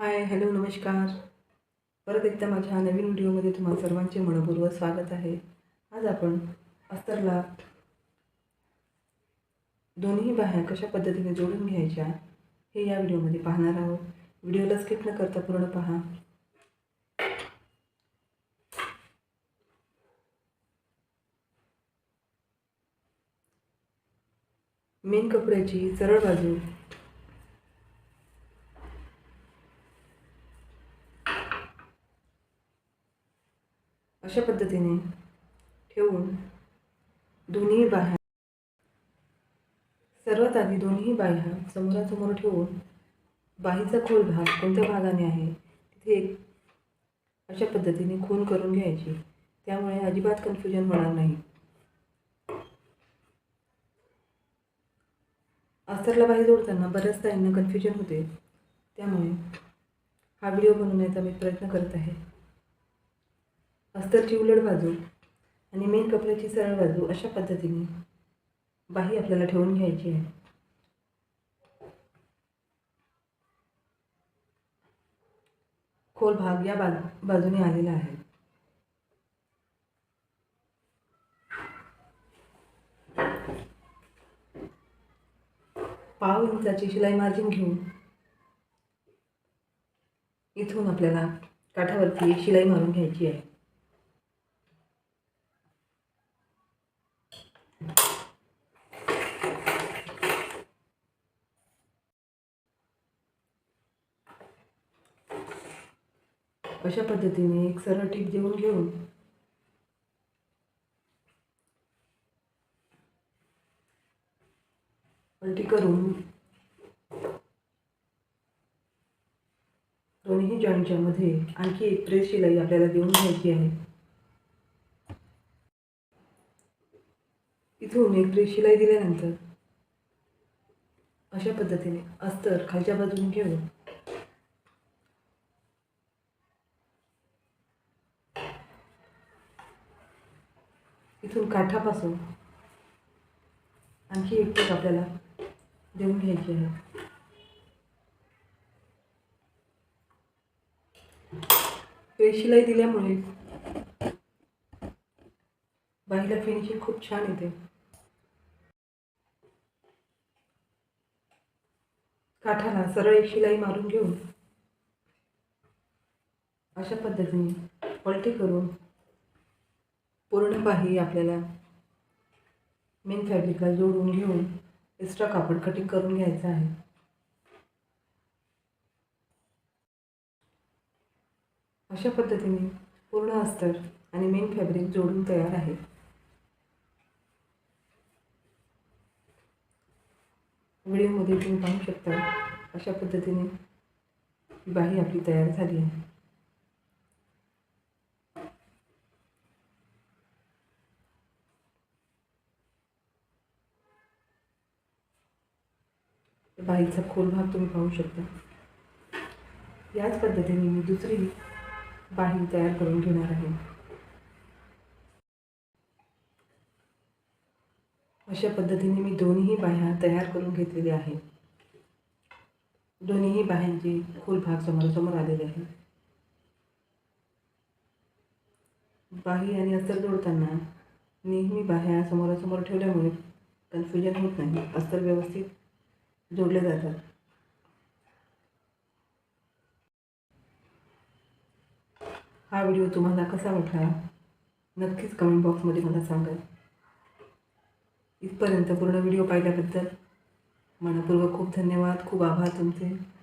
Hi hello नमस्कार. परत एकदा माझ्या नवीन व्हिडिओमध्ये तुम्हा सर्वांचे मनपूर्वक स्वागत आहे. आज आपण अस्तरला दोन्ही बाह्या कशा पद्धतीने जोडून घ्यायच्या हे या व्हिडिओमध्ये पाहणार आहोत. व्हिडिओला स्किप न करता पूर्ण पहा. मेन कपड्याची सरळ बाजू अशा पद्धतीने ठेवून दोन्ही बाह्या सर्वात आधी दोन्ही बाह्या समोरासमोर ठेवून बाहीचा खोल भाग कोणत्या भागाने आहे तिथे एक अशा पद्धतीने खून करून घ्यायची. त्यामुळे अजिबात कन्फ्युजन होणार नाही. अस्तरला बाही जोडताना बऱ्याचदा यांना कन्फ्युजन होते. त्यामुळे हा व्हिडिओ बनवण्याचा मी प्रयत्न करत आहे. अस्तरची उलट बाजू आणि मेन कपड्याची सरळ बाजू अशा पद्धतीने बाही आपल्याला ठेवून घ्यायची आहे. खोल भाग या बाजू बाजूने आलेला आहे. पाव इंचाची शिलाई मार्जिन घेऊन इथून आपल्याला काठावरती शिलाई मारून घ्यायची आहे. अशा पद्धतीने एक सरळ टीप देऊन घेऊन. पलटी करून. दोन्ही जॉईंटच्या मध्ये आणखी एक प्रेस शिलाई आपल्याला देऊन घ्यायची आहे. इथून एक प्रेस शिलाई दिल्यानंतर अशा पद्धतीने अस्तर खालच्या बाजूने घेऊन. इथून काठापासून आणखी एक पीक आपल्याला देऊन घ्यायची आहे. पेशिलाई दिल्यामुळे बाईला फिनिशिंग खूप छान येते. काठाला सरळ एक शिलाई मारून घेऊन अशा पद्धतीने पलटी करून पूर्ण बाही आपल्याला मेन फॅब्रिकला जोडून घेऊन एक्स्ट्रा कापड कटिंग करून घ्यायचं आहे. अशा पद्धतीने पूर्ण अस्तर आणि मेन फॅब्रिक जोडून तयार आहे. व्हिडिओमध्ये तुम्ही पाहू शकता अशा पद्धतीने बाही आपली तयार झाली आहे. बाईचा खोल भाग तुम्ही पाहू शकता. याच पद्धतीने मी दुसरी बाही तयार करून घेणार आहे. अशा पद्धतीने मी दोन्ही बाह्या तयार करून घेतलेल्या आहे दोन्हीही बाह्यांचे खोल भाग समोरासमोर आलेले आहे बाही आणि अस्तर जोडताना नेहमी बाह्या समोरासमोर ठेवल्यामुळे कन्फ्युजन होत नाही. अस्तर व्यवस्थित जोडले जातात. हा व्हिडिओ तुम्हाला कसा वाटला? नक्कीच कमेंट बॉक्समध्ये मला सांगा. इथपर्यंत पूर्ण व्हिडिओ पाहिल्याबद्दल मनपूर्वक खूप धन्यवाद. खूप आभार तुमचे.